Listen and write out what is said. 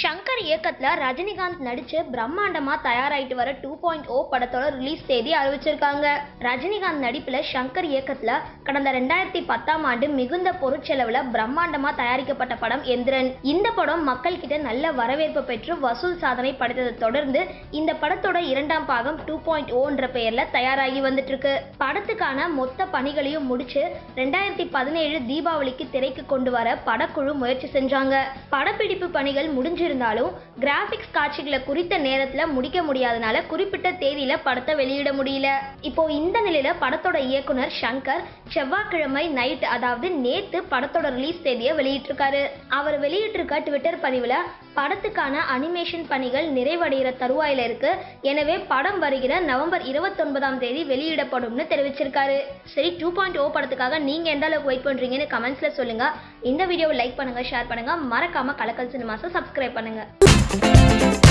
ஷங்கர் இயக்கத்துல ரஜினிகாந்த் நடிச்சு பிரம்மாண்டமா தயாராயிட்டு வர டூ பாயிண்ட் ஓ படத்தோட ரிலீஸ் தேதி அறிவிச்சிருக்காங்க. ரஜினிகாந்த் நடிப்புல ஷங்கர் இயக்கத்தில் கடந்த ரெண்டாயிரத்தி பத்தாம் ஆண்டு மிகுந்த பொருட்செலவுல பிரம்மாண்டமா தயாரிக்கப்பட்ட படம் எந்திரன். இந்த படம் மக்கள் கிட்ட நல்ல வரவேற்பு பெற்று வசூல் சாதனை படைத்ததை தொடர்ந்து இந்த படத்தோட இரண்டாம் பாகம் டூ பாயிண்ட் ஓன்ற பெயர்ல தயாராகி வந்துட்டு இருக்கு படத்துக்கான மொத்த பணிகளையும் முடிச்சு ரெண்டாயிரத்தி பதினேழு தீபாவளிக்கு திரைக்கு கொண்டு வர படக்குழு முயற்சி செஞ்சாங்க. படப்பிடிப்பு பணிகள் முடிஞ்ச முடிஞ்சிருந்தாலும் கிராபிக்ஸ் காட்சிகளை குறித்த நேரத்துல முடிக்க முடியாதனால குறிப்பிட்ட தேதியில படத்தை வெளியிட முடியல. இப்போ இந்த நிலையில படத்தோட இயக்குனர் சங்கர் செவ்வாய்க்கிழமை நைட் அதாவது நேத்து படத்தோட ரிலீஸ் தேதியை வெளியிட்டிருக்காரு. அவர் வெளியிட்டிருக்க ட்விட்டர் பதிவுல படத்துக்கான அனிமேஷன் பணிகள் நிறைவடைகிற தருவாயில இருக்கு. எனவே படம் வருகிற நவம்பர் இருபத்தொன்பதாம் தேதி வெளியிடப்படும்னு தெரிவிச்சிருக்காரு. சரி டூ பாயிண்ட் ஓ படத்துக்காக நீங்க எந்த அளவுக்கு வெயிட் பண்றீங்கன்னு கமெண்ட்ஸ்ல சொல்லுங்க. இந்த வீடியோவை லைக் பண்ணுங்க ஷேர் பண்ணுங்க. மறக்காம கலக்கல் சினிமாஸை சப்ஸ்கிரைப் பண்ணுங்கள்